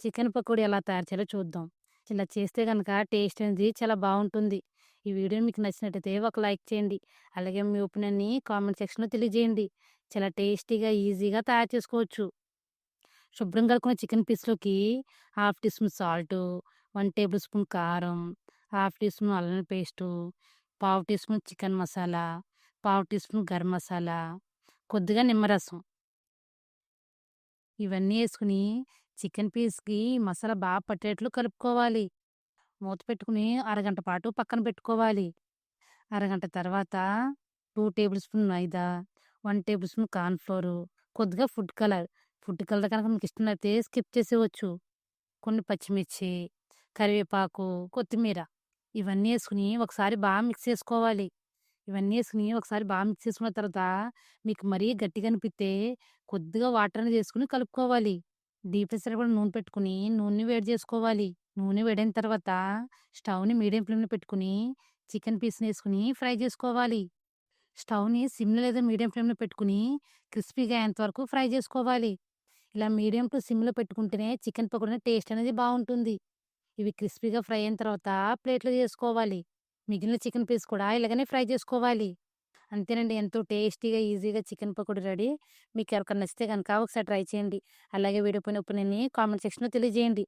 Chicken pakodi ఎలా తయారు చేయాలో చూద్దాం. ఇలా చేస్తే కనుక టేస్ట్ అనేది చాలా బాగుంటుంది ఈ వీడియో మీకు నచ్చినట్టయితే ఒక లైక్ చేయండి. అలాగే మీ ఒపీనియన్‌ని కామెంట్ సెక్షన్‌లో తెలియజేయండి. చాలా టేస్టీగా, ఈజీగా తయారు చేసుకోవచ్చు. శుభ్రంగా కలుపుకున్న chicken పీస్‌లోకి half teaspoon salt, one tablespoon కారం, హాఫ్ టీ స్పూన్ అల్లం పేస్టు, పావు టీ స్పూన్ చికెన్ మసాలా, పావు టీ స్పూన్ గరం మసాలా, కొద్దిగా నిమ్మరసం. ఇవన్నీ వేసుకుని చికెన్ పీస్‌కి మసాలా బాగా పట్టేట్లు కలుపుకోవాలి. మూత పెట్టుకొని అరగంట పాటు పక్కన పెట్టుకోవాలి. అరగంట తర్వాత two tablespoon maida, one tablespoon cornflour కొద్దిగా ఫుడ్ కలర్. ఫుడ్ కలర్ కనుక మీకు ఇష్టమైతే స్కిప్ చేసేవచ్చు కొన్ని పచ్చిమిర్చి, కరివేపాకు, కొత్తిమీర ఇవన్నీ వేసుకుని ఒకసారి బాగా మిక్స్ చేసుకోవాలి. ఇవన్నీ వేసుకుని ఒకసారి బాగా మిక్స్ చేసుకున్న తర్వాత మీకు మరీ గట్టిగా అనిపిస్తే కొద్దిగా వాటర్ అనేది వేసుకుని కలుపుకోవాలి. డీప్ కూడా నూనె పెట్టుకుని నూనె వేడి చేసుకోవాలి. నూనె వేడైన తర్వాత స్టవ్‌ని మీడియం ఫ్లేమ్‌లో పెట్టుకుని చికెన్ పీస్‌ని వేసుకుని ఫ్రై చేసుకోవాలి. స్టవ్‌ని సిమ్‌లో లేదా మీడియం ఫ్లేమ్‌లో పెట్టుకొని క్రిస్పీగా అయ్యేంత వరకు ఫ్రై చేసుకోవాలి. ఇలా మీడియం టు సిమ్‌లో పెట్టుకుంటేనే చికెన్ పకోడీ టేస్ట్ అనేది బాగుంటుంది ఇవి క్రిస్పీగా ఫ్రై అయిన తర్వాత ప్లేట్‌లో చేసుకోవాలి. మిగిలిన చికెన్ పీస్ కూడా ఇలాగనే ఫ్రై చేసుకోవాలి. అంతేనండి. ఎంతో టేస్టీగా, ఈజీగా చికెన్ పకోడీ రెడీ. మీకు ఎవరికైనా నచ్చితే కనుక ఒకసారి ట్రై చేయండి. అలాగే వీడియో పైన ఒపీనియన్‌ని కామెంట్ సెక్షన్‌లో తెలియజేయండి.